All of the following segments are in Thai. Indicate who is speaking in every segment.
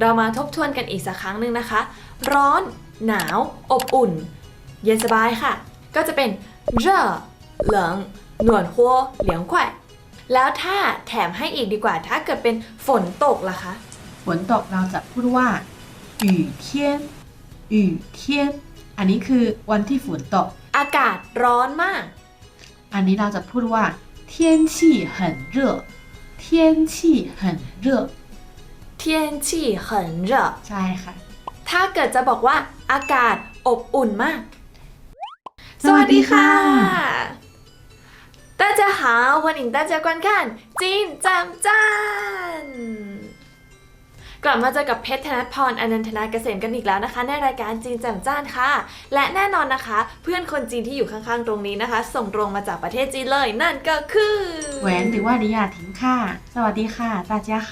Speaker 1: เรามาทบทวนกันอีกสักครั้งหนึ่งนะคะ ร้อน หนาว อบอุ่น เย็นสบายค่ะ ก็จะเป็น热冷暖和凉快แล้วถ้าแถมให้อีกดีกว่า ถ้าเกิดเป็นฝนตกล่ะคะ
Speaker 2: ฝนตกเราจะพูดว่า雨天雨天อันนี้คือวันที่ฝนตก
Speaker 1: อากาศร้อนมาก
Speaker 2: อันนี้เราจะพูดว่า天气很热天气很热
Speaker 1: 天气很热
Speaker 2: ใช่ค่ะ
Speaker 1: ถ้าเกิดจะบอกว่า อากาศอบอุ่นมาก
Speaker 2: สวัสดีค่ะ
Speaker 1: 大家好，欢迎大家观看《金จำจันกลับมาเจอกับเพชรธนพรอนันทนาเกษมกันอีกแล้วนะคะ ในรายการจีนแจ่มจ้านค่ะ และแน่นอนนะคะ เพื่อนคนจีนที่อยู่ข้างๆตรงนี้นะคะ ส่งตรงมาจากประเทศจีนเลย นั่นก็คือ
Speaker 2: แหวนหรือว่าดิยาถิงค่ะ สวัสดีค่ะ大家好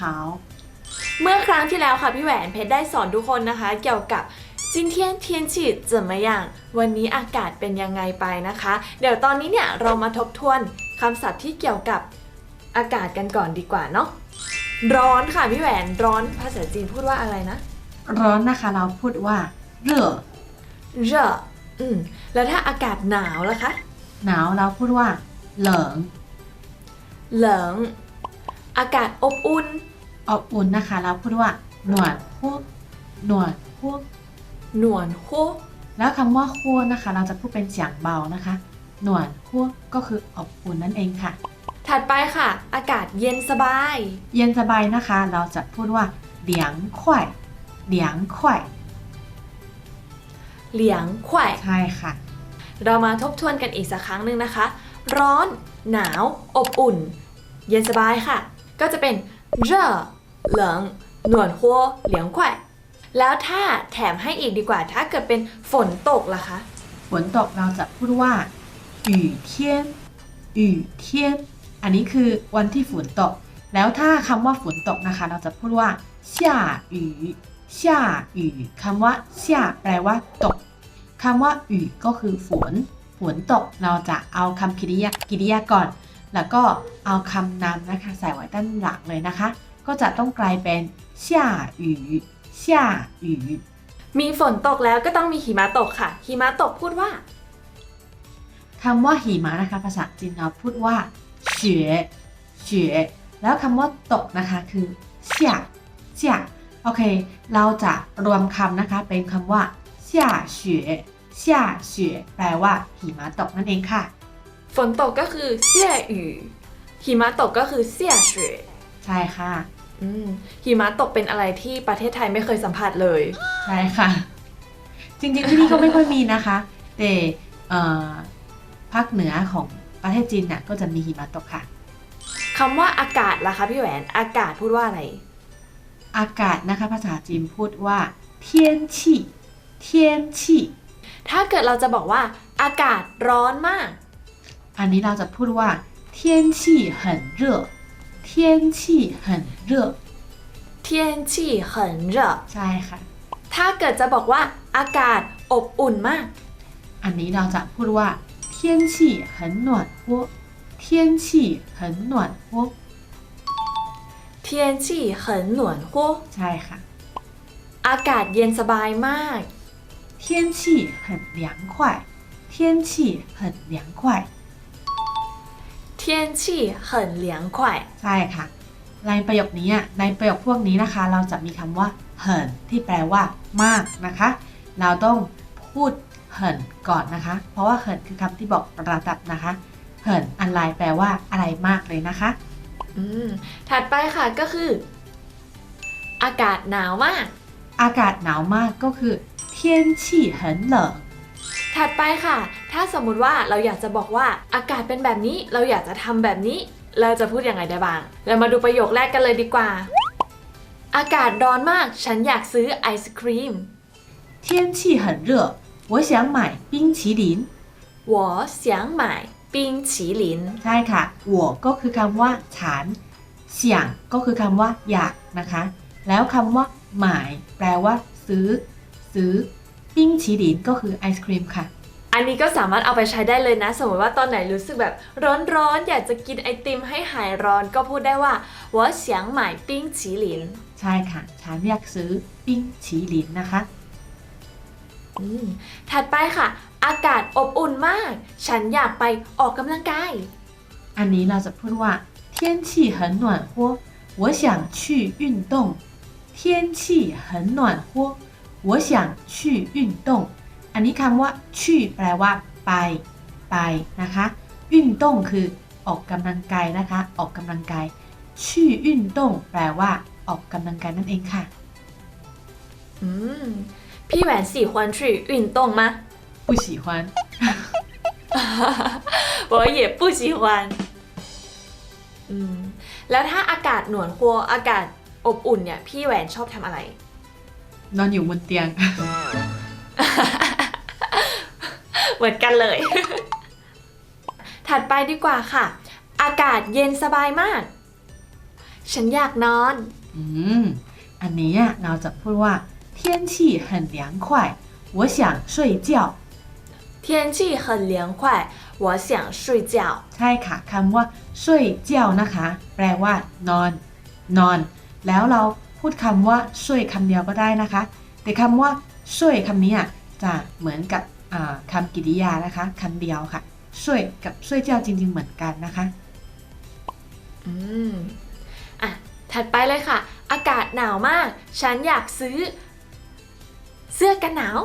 Speaker 1: เมื่อครั้งที่แล้วค่ะพี่แหวนเพชรได้สอนทุกคนนะคะ เกี่ยวกับจินเทียนเทียนฉีดจะมาอย่าง วันนี้อากาศเป็นยังไงไปนะคะ เดี๋ยวตอนนี้เนี่ยเรามาทบทวนคำศัพท์ที่เกี่ยวกับอากาศกันก่อนดีกว่าเนาะร้อนค่ะพี่แหวนร้อนภาษาจีนพูดว่าอะไรนะ
Speaker 2: ร้อนนะคะเราพูดว่าเร่อ
Speaker 1: เร่ออืมแล้วถ้าอากาศหนาวล่ะคะ
Speaker 2: หนาวเราพูดว่าเหลิง
Speaker 1: เหลิงอากาศอบอุ่น
Speaker 2: อบอุ่นนะคะ เราพูดว่า หนวดพวกหนวดพวก
Speaker 1: หนวนโฮ
Speaker 2: แล้วคำว่าคั่วนะคะ เราจะพูดเป็นเสียงเบานะคะ หนวดคั่วก็คืออบอุ่นนั่นเองค่ะ
Speaker 1: ถัดไปค่ะ อากาศเย็นสบาย
Speaker 2: เย็นสบายนะคะ เราจะพูดว่าเหลียงควายเหลียงควาย
Speaker 1: เหลียงไขว่
Speaker 2: ใช่ค่ะ
Speaker 1: เรามาทบทวนกันอีกสักครั้งหนึ่งนะคะ ร้อน หนาว อบอุ่น เย็นสบายค่ะ ก็จะเป็นเร่อเหลิงหนวนหัวเหลียงไขว่แล้วถ้าแถมให้อีกดีกว่า ถ้าเกิดเป็นฝนตกล่ะคะ
Speaker 2: ฝนตกเราจะพูดว่า雨天雨天อันนี้คือวันที่ฝนตก แล้วถ้าคำว่าฝนตกนะคะ เราจะพูดว่า下雨下雨คำว่า下แปลว่าตกคำว่า雨ก็คือฝน ฝนตกเราจะเอาคำกริยากริยาก่อน แล้วก็เอาคำนามนะคะใส่ไว้ด้านหลังเลยนะคะ ก็จะต้องกลายเป็น下雨下雨
Speaker 1: มีฝนตกแล้วก็ต้องมีหิมะตกค่ะ หิมะตกพูดว่า
Speaker 2: คำว่าหิมะนะคะ ภาษาจีนเราพูดว่าเฉยเฉยแล้วคำว่าตกนะคะคือเสี่ยเสี่ยโอเค เราจะรวมคำนะคะเป็นคำว่า下雪下雪แปลว่าหิมะตกนั่นเองค่ะ
Speaker 1: ฝนตกก็คือเสี่ยหยู่หิมะตกก็คือเสี่ยเฉวย
Speaker 2: ใช่ค่ะ
Speaker 1: อืม หิมะตกเป็นอะไรที่ประเทศไทยไม่เคยสัมผัสเลย
Speaker 2: ใช่ค่ะ จริงๆที่นี่ก็ไม่ค่อยมีนะคะ แต่เอ่อภาคเหนือของประเทศจีนน่ะก็จะมีหิมะตกค่ะ
Speaker 1: คำว่าอากาศล่ะคะพี่แหวน อากาศพูดว่าอะไร
Speaker 2: อากาศนะคะ ภาษาจีนพูดว่า天气天气
Speaker 1: ถ้าเกิดเราจะบอกว่า อากาศร้อนมาก
Speaker 2: อันนี้เราจะพูดว่า天气很热 天气很热
Speaker 1: 天气很热
Speaker 2: ใช่ค่ะ
Speaker 1: ถ้าเกิดจะบอกว่า อากาศอบอุ่นมาก
Speaker 2: อันนี้เราจะพูดว่า天气很暖和天气很暖和
Speaker 1: 天气很暖和
Speaker 2: ใช่ค่ะ
Speaker 1: อากาศเย็นสบายมาก
Speaker 2: 天气很凉快天气很凉快
Speaker 1: 天气很凉快
Speaker 2: ใช่ค่ะ ในประโยคนี้อะในประโยคพวกนี้นะคะ เราจะมีคำว่าเหินที่แปลว่า มากนะคะ เราต้องพูดเหินก่อนนะคะ เพราะว่าเหินคือคำที่บอกระดับนะคะเหินอะไรแปลว่าอะไรมากเลยนะคะ
Speaker 1: อืม ถัดไปค่ะก็คือ อากาศหนาวมาก
Speaker 2: อากาศหนาวมากก็คือ天气很冷
Speaker 1: ถัดไปค่ะ ถ้าสมมุติว่าเราอยากจะบอกว่าอากาศเป็นแบบนี้ เราอยากจะทำแบบนี้ เราจะพูดยังไงได้บ้าง เรามาดูประโยคแรกกันเลยดีกว่า อากาศร้อนมาก ฉันอยากซื้อไอศครีม
Speaker 2: 天气很热，我想买冰淇淋。
Speaker 1: 我想买冰淇淋
Speaker 2: ใช่ค่ะ我ก็คือคำว่า ฉันเสียงก็คือคำว่า อยากนะคะ แล้วคำว่า หมาย แปลว่า ซื้อ ซื้อ ปิ้งฉีหลินก็คือไอศครีมค่ะ
Speaker 1: อันนี้ก็สามารถเอาไปใช้ได้เลยนะ สมมติว่าตอนไหนรู้สึกแบบร้อนๆ อยากจะกินไอติมให้หายร้อนก็พูดได้ว่า我想买冰淇淋
Speaker 2: ใช่ค่ะ ฉันอยากซื้อปิ้งฉีหลินนะคะ
Speaker 1: อืมถัดไปค่ะ อากาศอบอุ่นมาก ฉันอยากไปออกกำลังกาย
Speaker 2: อันนี้เราจะพูดว่า天气很暖和我想去运动天气很暖和 我想去运动อันนี้คำว่า去แปลว่า ไป ไปนะคะ运动คือออกกำลังกายนะคะ ออกกำลังกาย去运动แปลว่า ออกกำลังกายนั่นเองค่ะ
Speaker 1: อืม พี่แหวน喜欢去运动吗
Speaker 2: 不喜欢
Speaker 1: 我也不喜欢อืม แล้วถ้าอากาศหนวนคัวอากาศอบอุ่นเนี่ย พี่แหวนชอบทำอะไร
Speaker 2: นอนอยู่บนเตียง
Speaker 1: เหมือนกันเลย ถัดไปดีกว่าค่ะ อากาศเย็นสบายมาก ฉันอยากนอน
Speaker 2: อืม อันนี้อะเราจะพูดว่า天气很凉快我想睡觉
Speaker 1: 天气很凉快我想睡觉
Speaker 2: ใช่ค่ะคำว่าช่วยเจ้านะคะ แปลว่า นอน นอน แล้วเรา พูดคำว่าช่วยคำเดียวก็ได้นะคะ แต่คำว่าช่วยคำนี้จะเหมือนกับคำกริยานะคะคำเดียวค่ะช่วยกับช่วยเจ้าจริง ๆ เหมือนกันนะคะ
Speaker 1: อืม อะ ถัดไปเลยค่ะ อากาศหนาวมาก ฉันอยากซื้อ เสื้อกันหนาว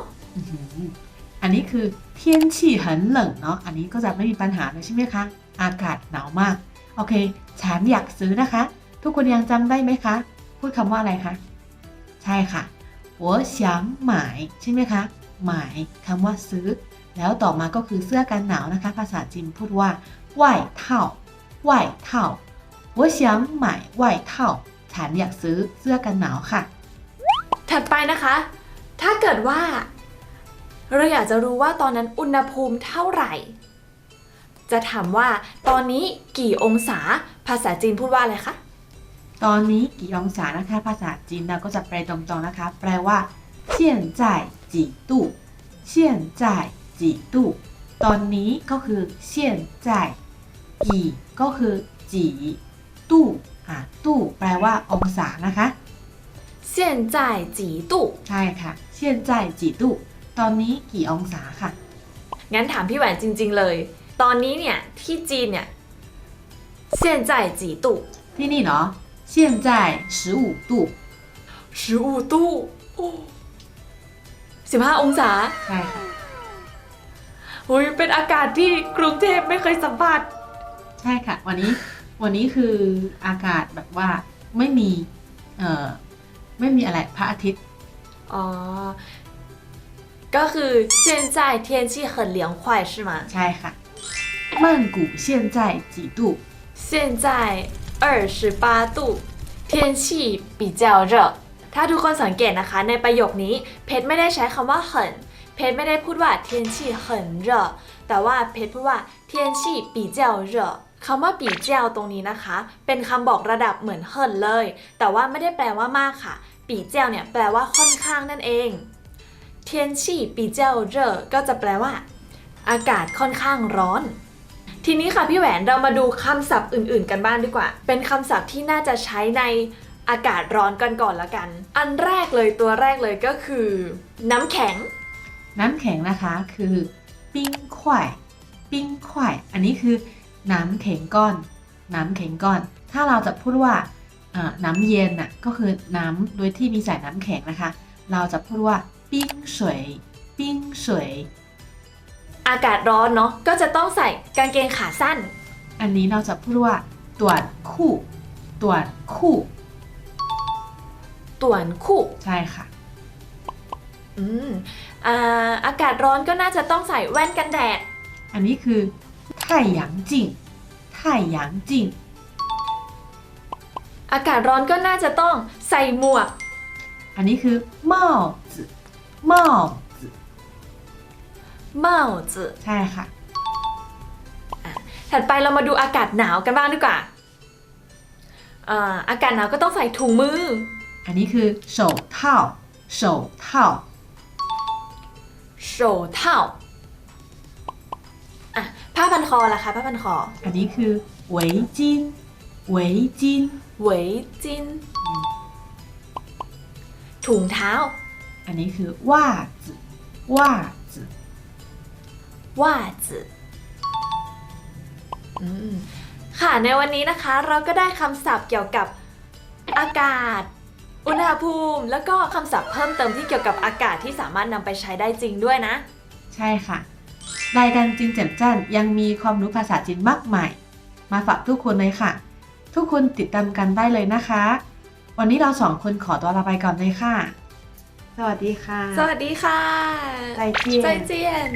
Speaker 2: อันนี้คือเทียนฉี่หันเหลิงเนาะ อันนี้ก็จะไม่มีปัญหาเลยใช่ไหมคะ อากาศหนาวมาก โอเค ฉันอยากซื้อนะคะ ทุกคนยังจำได้ไหมคะ พูดคำว่าอะไรคะ ใช่ค่ะหัวยงหมใช่ไหมคะ หมายคำว่าซื้อ แล้วต่อมาก็คือเสื้อกันหนาวนะคะ ภาษาจีนพูดว่า外套外套我想买外套ฉันอยากซื้อเสื้อกันหนาวค่ะ
Speaker 1: ถัดไปนะคะ ถ้าเกิดว่า เราอยากจะรู้ว่าตอนนั้นอุณหภูมิเท่าไหร่ จะถามว่าตอนนี้กี่องศาภาษาจีนพูดว่าอะไรคะ
Speaker 2: ตอนนี้กี่องศานะคะ ภาษาจีนเราก็จะแปลตรงๆนะคะ แปลว่าเชี่ยนจ่ายจีตู้เชี่ยนจ่ายจีตู้ตอนนี้ก็คือเชี่ยนจ่ายจีก็คือจีตู้อะตู้แปลว่าองศานะคะ
Speaker 1: เชี่ยนจ่ายจีตู้
Speaker 2: ใช่ค่ะเชี่ยนจ่ายจีตู้ตอนนี้กี่องศาค่ะ
Speaker 1: งั้นถามพี่แหวนจริง ๆเลย ตอนนี้เนี่ยที่จีนเนี่ยเชี่ยนจ่ายจีตู้
Speaker 2: ที่นี่เนาะ 现在十五度
Speaker 1: 十五度โอ้สิบห้าองศา
Speaker 2: ใช่ค่ะ
Speaker 1: โอ้ยเป็นอากาศที่กรุงเทพไม่เคยสัมผัส
Speaker 2: ใช่ค่ะ วันนี้วันนี้คืออากาศแบบว่าไม่มีเอ่อไม่มีอะไรพระอาทิตย์
Speaker 1: อ๋อ ก็คือ现在天气很凉快是吗
Speaker 2: ใช่ค่ะ曼谷现在几度
Speaker 1: 现在 二十八度天气比较热ถ้าทุกคนสังเกตนะคะ ในประโยคนี้ เพชรไม่ได้ใช้คำว่า很เพชรไม่ได้พูดว่า天气很热แต่ว่าเพชรพูดว่า天气比较热คำว่าปีเจ้าตรงนี้นะคะ เป็นคำบอกระดับเหมือนเฮินเลย แต่ว่าไม่ได้แปลว่ามากค่ะ ปีเจ้าเนี่ยแปลว่าค่อนข้างนั่นเองเทียนชี่ปีเจ้าเร่อก็จะแปลว่า อากาศค่อนข้างร้อน ทีนี้ค่ะพี่แหวนเรามาดูคำศัพท์อื่น ๆ กันบ้างดีกว่า เป็นคำศัพท์ที่น่าจะใช้ในอากาศร้อนกันก่อนละกัน อันแรกเลยตัวแรกเลยก็คือ น้ำแข็ง
Speaker 2: น้ำแข็งนะคะคือปิ้งควายปิ้งควายอันนี้คือน้ำแข็งก้อน น้ำแข็งก้อน ถ้าเราจะพูดว่าน้ำเย็นน่ะก็คือน้ำโดยที่มีใส่น้ำแข็งนะคะ เราจะพูดว่าปิ้งสวยปิ้งสวย
Speaker 1: อากาศร้อนเนาะก็จะต้องใส่กางเกงขาสั้น
Speaker 2: อันนี้เราจะพูดว่าต่วนคู่ต่วนคู่
Speaker 1: ต่วนคู่
Speaker 2: ใช่ค่ะ
Speaker 1: อืมอ่าอากาศร้อนก็น่าจะต้องใส่แว่นกันแดด
Speaker 2: อันนี้คือ太阳镜太阳镜
Speaker 1: อากาศร้อนก็น่าจะต้องใส่หมวก
Speaker 2: อันนี้คือ帽子帽子 子
Speaker 1: เมาจื
Speaker 2: ใช่ค่ะ
Speaker 1: ถัดไปเรามาดูอากาศหนาวกันบ้างดีกว่าอ่าอากาศหนาวก็ต้องใส่ถุงมือ
Speaker 2: อันนี้คือ手套手套
Speaker 1: โชเท่าอ่ะผ้าพันคอล่ะคะผ้าพันคอ
Speaker 2: อันนี้คือ围巾围巾
Speaker 1: เหวยจิน ถุงเท้า
Speaker 2: อันนี้คือ袜子袜子 子
Speaker 1: ว่าจือค่ะในวันนี้นะคะเราก็ได้คำศัพท์เกี่ยวกับอากาศ อุณหภูมิ แล้วก็คำศัพท์เพิ่มเติมที่เกี่ยวกับอากาศที่สามารถนำไปใช้ได้จริงด้วยนะ
Speaker 2: ใช่ค่ะรายการจินเจ็บจ้นยังมีความรู้ภาษาจีนมากมาย มาฝากทุกคนเลยค่ะ ทุกคนติดตามกันได้เลยนะคะ วันนี้เราสองคนขอตัวลาไปก่อนเลยค่ะ สวัสดีค่ะ
Speaker 1: สวัสดีค่ะ
Speaker 2: ไจ
Speaker 1: เจียนใจเจียน